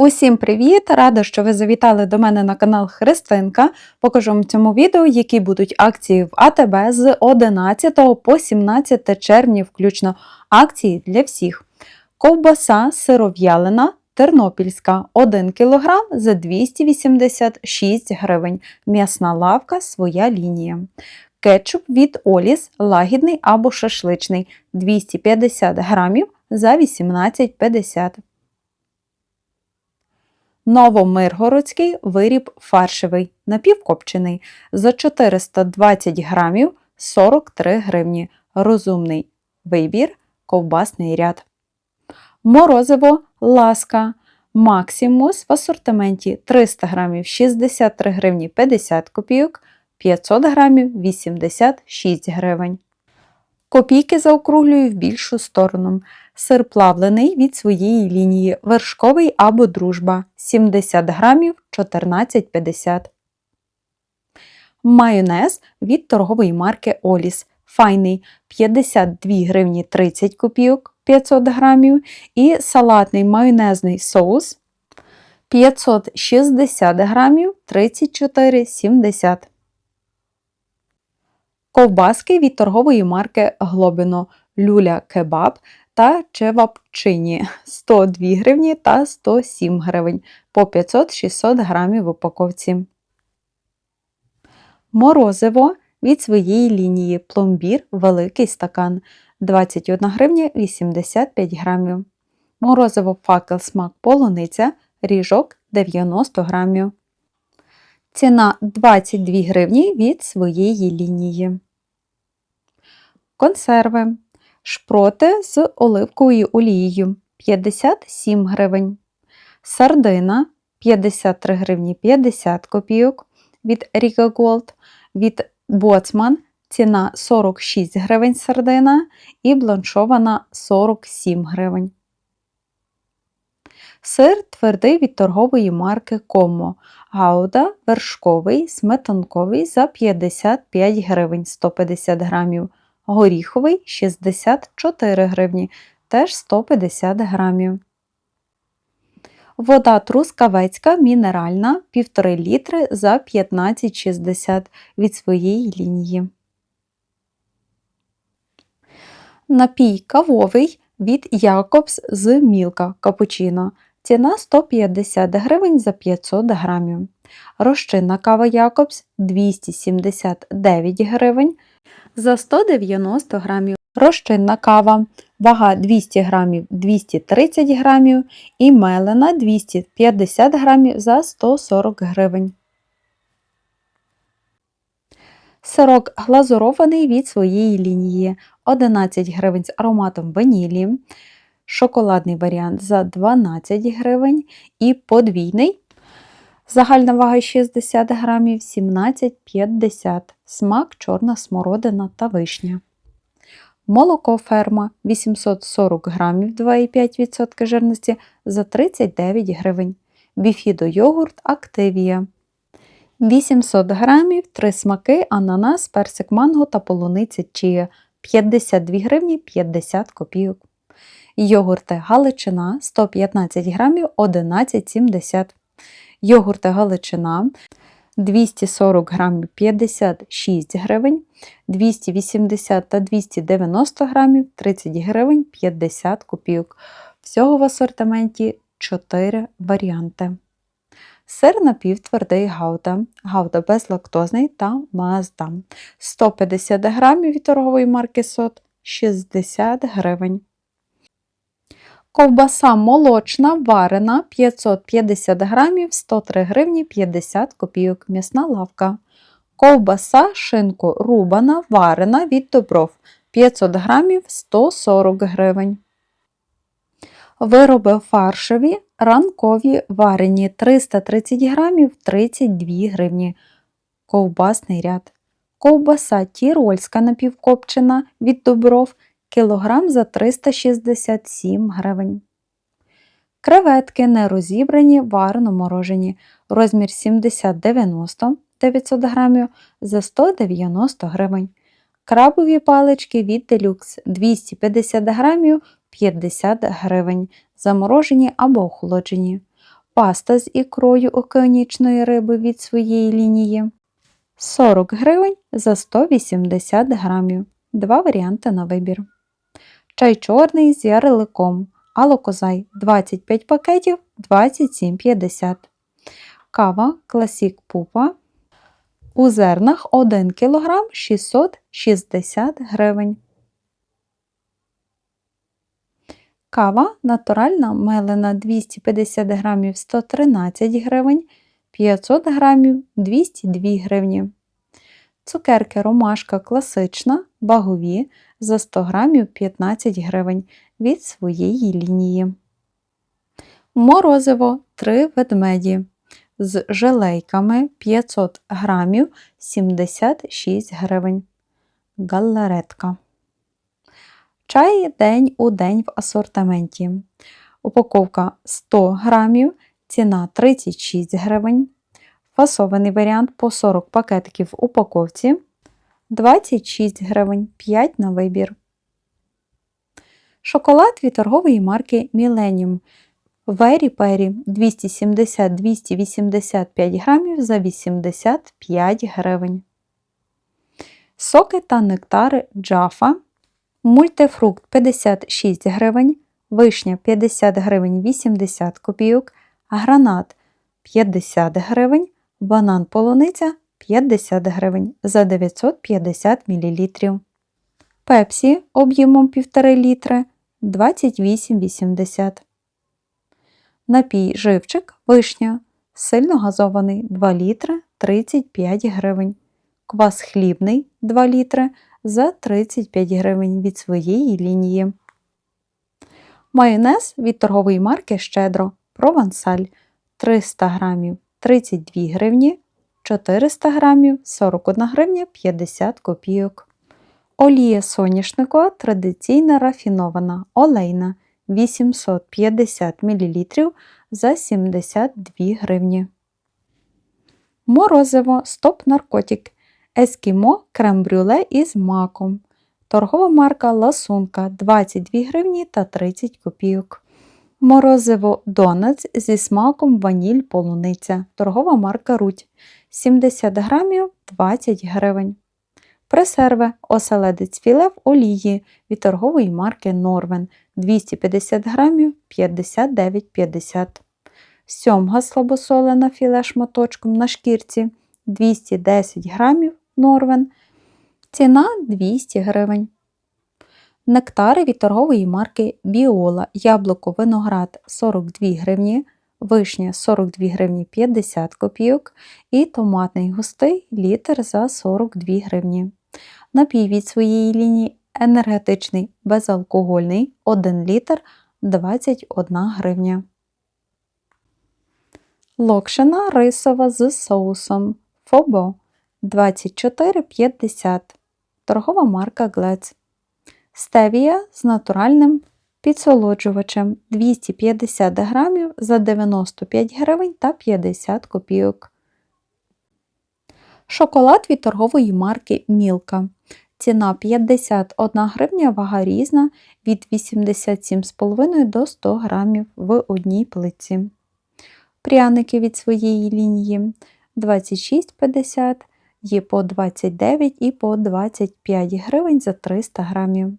Усім привіт! Рада, що ви завітали до мене на канал Христинка. Покажу вам в цьому відео, які будуть акції в АТБ з 11 по 17 червня, включно акції для всіх. Ковбаса сиров'ялина тернопільська 1 кг за 286 гривень. М'ясна лавка своя лінія. Кетчуп від Оліс лагідний або шашличний 250 грамів за 18,50 Новомиргородський виріб фаршевий, напівкопчений за 420 грамів 43 гривні. Розумний вибір, ковбасний ряд. Морозиво ласка. Максимус в асортименті 300 грамів 63 гривні 50 копійок, 500 грамів 86 гривень. Копійки заокруглюю в більшу сторону. Сир плавлений від своєї лінії, вершковий або дружба 70 грамів 14,50. Майонез від торгової марки Оліс. Файний 52 гривні 30 копійок 500 грамів. І салатний майонезний соус 560 грамів 34,70. Ковбаски від торгової марки Глобино, люля кебаб та чевапчині 102 гривні та 107 гривень по 500-600 грамів в упаковці. Морозиво від своєї лінії пломбір великий стакан 21 гривня 85 грамів. Морозиво факел смак полуниця ріжок 90 грамів. Ціна 22 гривні від своєї лінії. Консерви. Шпроти з оливковою олією 57 гривень. Сардина 53 гривні 50 копійок від Ріка Голд. Від Боцман ціна 46 гривень сардина і бланшована 47 гривень. Сир твердий від торгової марки Комо. Гауда вершковий сметанковий за 55 гривень 150 грамів. Горіховий 64 гривні, теж 150 грамів. Вода трускавецька мінеральна 1,5 літри за 15,60 від своєї лінії. Напій кавовий від Якобс з Мілка капучино. Ціна 150 гривень за 500 грамів. Розчинна кава Якобс 279 гривень за 190 грамів. Розчинна кава, вага 200 грамів 230 грамів. І мелена 250 грамів за 140 гривень. Сирок глазурований від своєї лінії. 11 гривень з ароматом ванілі, шоколадний варіант за 12 гривень. І подвійний Загальна вага 60 грамів 17,50 смак чорна смородина та вишня. Молоко ферма 840 грамів 2,5% жирності за 39 гривень. Біфідо йогурт Активія 800 грамів 3 смаки, ананас, персик манго та полуниця чия 52 гривні 50 копійок. Йогурти Галичина 115 грамів 11,70 йогурти Галичина 240 грамів 56 гривень, 280 та 290 грамів 30 гривень 50 копійок. Всього в асортименті 4 варіанти. Сир напівтвердий гауда, гауда безлактозний та мазда. 150 грамів від торгової марки сот 60 гривень. Ковбаса молочна, варена 550 грамів 103 гривні 50 копійок. М'ясна лавка. Ковбаса шинку рубана, варена від добров 500 грамів 140 гривень. Вироби фаршеві, ранкові варені 330 грамів 32 гривні. Ковбасний ряд. Ковбаса тірольська напівкопчена від добров кілограм за 367 гривень. Креветки не розібрані, варено морожені. Розмір 70-90 900 грамів за 190 гривень. Крабові палички від делюкс 250 грамів 50 гривень. Заморожені або охолоджені. паста з ікрою океанічної риби від своєї лінії 40 гривень за 180 грамів. Два варіанти на вибір. Чай чорний з ярликом. Алокозай 25 пакетів 27,50. Кава Класік Пупа. У зернах 1 кг 660 гривень. Кава натуральна мелена 250 грамів 113 гривень, 500 грамів 202 гривні. Цукерки ромашка класична, вагові за 100 грамів 15 гривень від своєї лінії. Морозиво 3 ведмеді з желейками 500 грамів 76 гривень. Галаретка. Чай день у день в асортименті. Упаковка 100 грамів, ціна 36 гривень. Фасований варіант по 40 пакетиків в упаковці 26 гривень 5 на вибір. Шоколад від торгової марки Millennium. Вері Пері 270-285 грамів за 85 гривень. Соки та нектари Джафа. Мультифрукт 56 гривень, вишня 50 гривень 80 копійок, гранат 50 гривень, банан полуниця 50 гривень за 950 мл. Пепсі об'ємом 1,5 літри 28,80. Напій живчик вишня. Сильно газований 2 літри 35 гривень. Квас хлібний 2 літри за 35 гривень від своєї лінії. Майонез від торгової марки Щедро Провансаль 300 грамів 32 гривні, 400 грамів 41 гривня 50 копійок. Олія соняшникова традиційна рафінована олейна 850 мл за 72 гривні. Морозиво стоп наркотик Ескімо крем-брюле із маком. Торгова марка Ласунка 22 гривні та 30 копійок. Морозиво Донатс зі смаком ваніль полуниця. Торгова марка Руть 70 грамів 20 гривень. Пресерви оселедець філе в олії від торгової марки Норвен 250 грамів 59,50. Сьомга слабосолена філе шматочком на шкірці 210 грамів Норвен. Ціна 200 гривень. Нектари від торгової марки Біола. Яблуко виноград 42 гривні, вишня 42 гривні 50 копійок і томатний густий літр за 42 гривні. Напій від своєї лінії енергетичний безалкогольний 1 літр 21 гривня. Локшина рисова з соусом Фобо 24,50. Торгова марка Глец. Стевія з натуральним підсолоджувачем 250 грамів за 95 гривень та 50 копійок. Шоколад від торгової марки Мілка. Ціна 51 гривня, вага різна від 87,5 до 100 грамів в одній плиці. Пряники від своєї лінії 26,50 є по 29 і по 25 гривень за 300 грамів.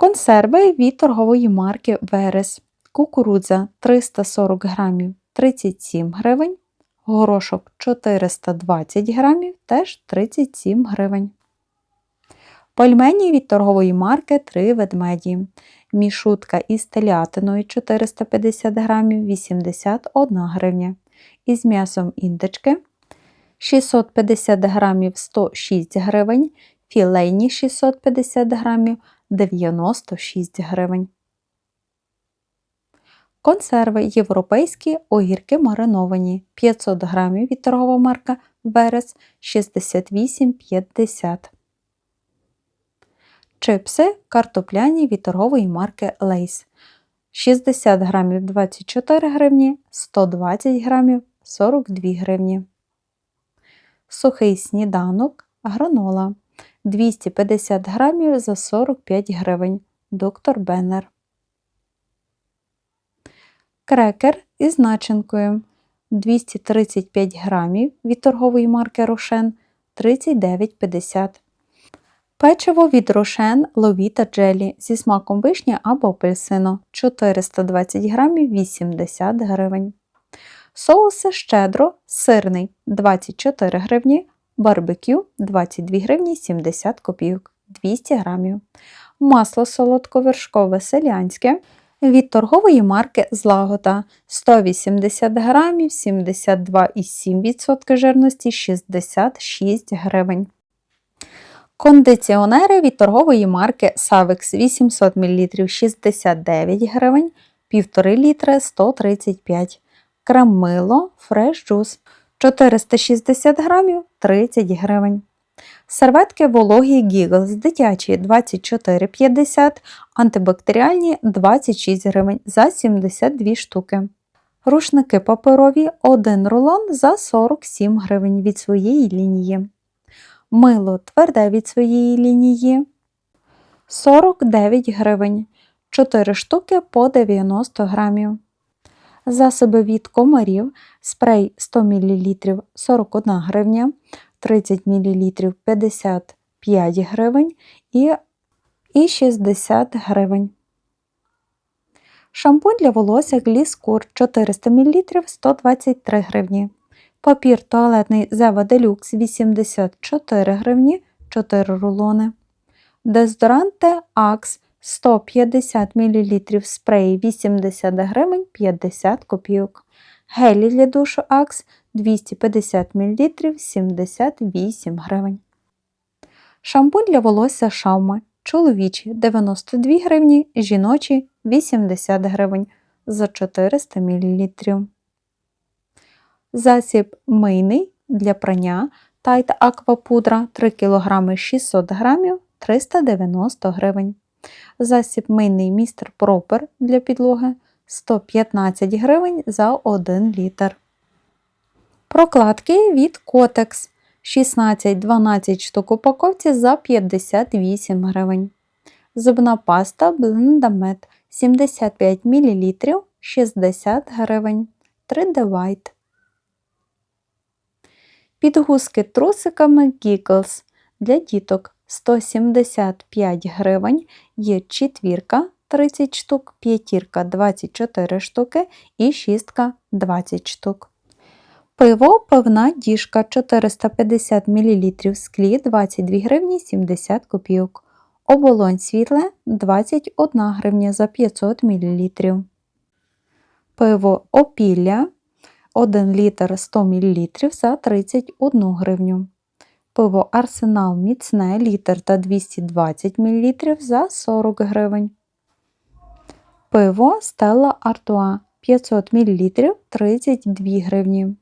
Консерви від торгової марки Верес. Кукурудза 340 грамів 37 гривень. Горошок 420 грамів теж 37 гривень. Пельмені від торгової марки 3 ведмеді. Мішутка із телятиною 450 грамів 81 гривня. Із м'ясом індички 650 грамів 106 гривень, філейні 650 грамів 96 гривень. Консерви європейські огірки мариновані 500 грамів від торгова марка Верес 68,50. Чипси картопляні від марки Лейс 60 грамів 24 гривні, 120 грамів 42 гривні. Сухий сніданок гранола 250 грамів за 45 гривень. Доктор Беннер. крекер із начинкою 235 грамів від торгової марки Рошен 39,50 Печиво від Рошен Ловіта Джелі зі смаком вишні або апельсину 420 грамів 80 гривень. Соуси щедро сирний 24 гривні, барбекю 22 гривні 70 копійок 200 грамів. Масло солодковершкове селянське від торгової марки Злагода 180 грамів 72,7% жирності 66 гривень. Кондиціонери від торгової марки Savix 800 мл 69 гривень, 1,5 літри 135 Крамило Fresh Juice 460 грамів 30 гривень. Серветки вологі Giggles дитячі 24,50, антибактеріальні 26 гривень за 72 штуки. Рушники паперові 1 рулон за 47 гривень від своєї лінії. Мило тверде від своєї лінії 49 гривень, 4 штуки по 90 грамів. Засоби від комарів, спрей 100 мл 41 гривня, 30 мл 55 гривень і, і 60 гривень. Шампунь для волосся Гліскур 400 мл 123 гривні. Папір туалетний Зева Делюкс 84 гривні 4 рулони. Дезодоранти Акс 150 мл спрей 80 гривень 50 копійок. Гелі для душу Акс 250 мл 78 гривень. Шампунь для волосся Шаума чоловічі 92 гривні, жіночі 80 гривень за 400 мл. Засіб мийний для прання Тайт Аквапудра 3 кг 600 г 390 гривень. Засіб мийний містер Пропер для підлоги 115 гривень за 1 літр. Прокладки від Котекс 16-12 штук упаковці за 58 гривень. Зубна паста Blendamed 75 мл 60 гривень. 3D White. Підгузки трусиками Giggles для діток 175 гривень, є четвірка 30 штук, п'ятірка 24 штуки і шістка 20 штук. Пиво пивна діжка 450 мл в склі 22 гривні 70 копійок. Оболонь світле 21 гривня за 500 мл. Пиво опілля 1 літр 100 мл за 31 гривню. Пиво Арсенал міцне літр та 220 мл за 40 гривень. Пиво Стелла Артуа 500 мл 32 гривні.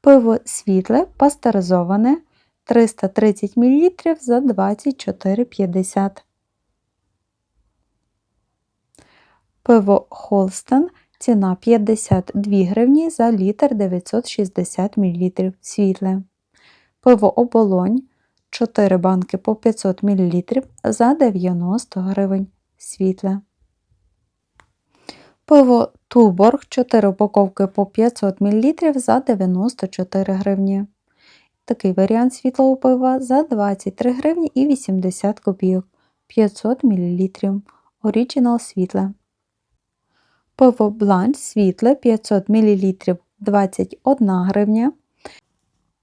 Пиво світле пастеризоване 330 мл за 24,50. Пиво Холстен ціна 52 гривні за літр 960 мл світле. Пиво оболонь 4 банки по 500 мл за 90 гривень світле. Пиво Туборг 4 упаковки по 500 мл за 94 гривні. Такий варіант світлого пива за 23 гривні і 80 копійок 500 мл. Оріджинал світле. Пиво Бланш світле 500 мл 21 гривня.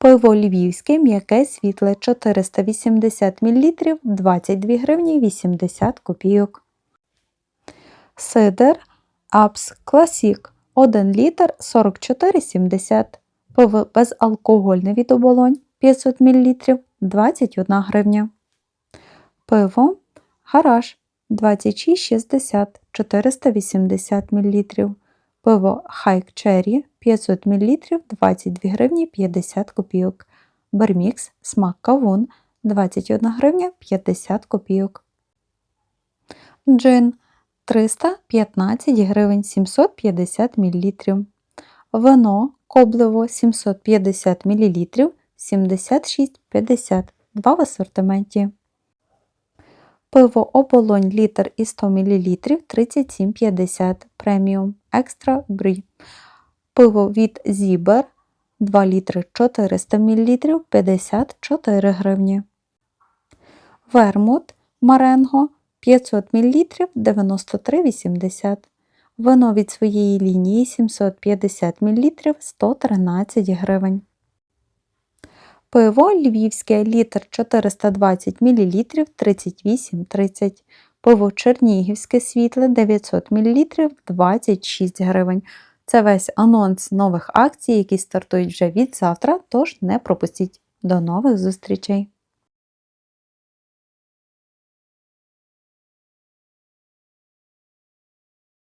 Пиво Львівське м'яке світле 480 мл 22 гривні 80 копійок. Сидер Апс Класік 1 літр 44,70 Пиво безалкогольне від оболонь 500 мл 21 гривня. Пиво Гараж 26,60 480 мл. Пиво Хайк Черрі 500 мл 22 гривні 50 копійок. Бермікс Смак Кавун 21 гривня 50 копійок. Джин 315 гривень 750 мл. Вино Коблево 750 мл 76,50 2 в асортименті. Пиво оболонь літр і 100 мл 37,50 преміум екстра брі. Пиво від Зібер 2 літри 400 мл 54 гривні. Вермут Маренго 500 мл 93,80. Вино від своєї лінії 750 мл 113 гривень. Пиво львівське літр 420 мл 38,30. Пиво чернігівське світле 900 мл 26 гривень. Це весь анонс нових акцій, які стартують вже від завтра, тож не пропустіть. До нових зустрічей!